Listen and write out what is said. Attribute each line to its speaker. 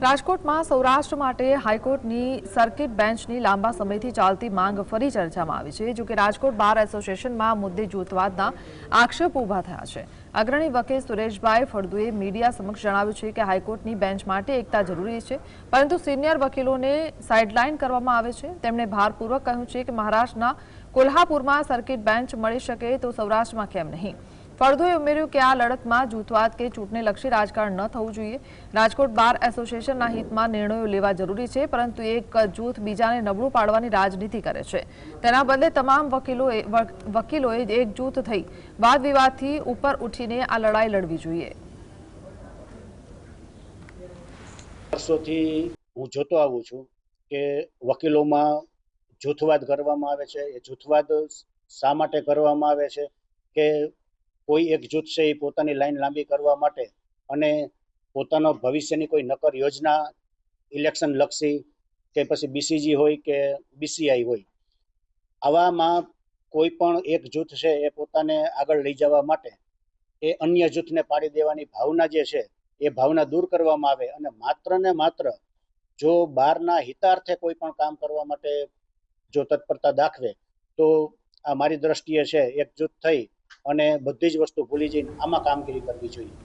Speaker 1: રાજકોટમાં સૌરાષ્ટ્ર માટે હાઈકોર્ટની સર્કિટ બેન્ચની લાંબા સમયથી ચાલતી માંગ ફરી ચર્ચામાં આવી છે જોકે રાજકોટ બાર એસોસિએશનમાં મુદ્દે જૂથવાદના આક્ષેપ ઊભા થયા છે અગ્રણી વકીલ સુરેશભાઈ ફળદુએ મીડિયા સમક્ષ જણાવ્યું છે કે હાઈકોર્ટની બેન્ચ માટે એકતા જરૂરી છે પરંતુ સિનિયર વકીલોને સાઇડલાઇન કરવામાં આવે છે તેમણે ભારપૂર્વક કહ્યું છે કે મહારાષ્ટ્રના કોલ્હાપુરમાં સર્કિટ બેન્ચ મળી શકે તો સૌરાષ્ટ્રમાં કેમ નહીં ફળદુએ ઉમેર્યું કે આ લડતમાં જૂથવાદ કે ચૂંટણીલક્ષી રાજકારણ ન થવું જોઈએ. રાજકોટ બાર એસોસિએશનના હિતમાં નિર્ણયો લેવા જરૂરી છે, પરંતુ એક જૂથ બીજાને નબળું પાડવાની રાજનીતિ કરે છે. તેના બદલે તમામ વકીલોએ, વક- વકીલોએ એકજૂથ થઈ વાદ વિવાદથી ઉપર ઉઠીને આ લડાઈ લડવી જોઈએ.
Speaker 2: વર્ષોથી હું જોતો આવું છું કે વકીલોમાં જૂથવાદ કરવામાં આવે છે, એ જૂથવાદ શા માટે કરવામાં આવે છે કે કોઈ એક જૂથ છે એ પોતાની લાઈન લાંબી કરવા માટે અને પોતાનો ભવિષ્યની કોઈ નકર યોજના, ઇલેક્શન લક્ષી કે પછી બીસીજી હોય કે બીસીઆઈ હોય, આવામાં કોઈ પણ એક જૂથ છે એ પોતાને આગળ લઈ જવા માટે એ અન્ય જૂથને પાડી દેવાની ભાવના જે છે એ ભાવના દૂર કરવામાં આવે અને માત્ર ને માત્ર જો બહારના હિતાર્થે કોઈ પણ કામ કરવા માટે જો તત્પરતા દાખવે તો આ મારી દ્રષ્ટિએ છે એક જૂથ થઈ અને બધી જ વસ્તુ ભૂલી જઈને આમાં કામગીરી કરવી જોઈએ.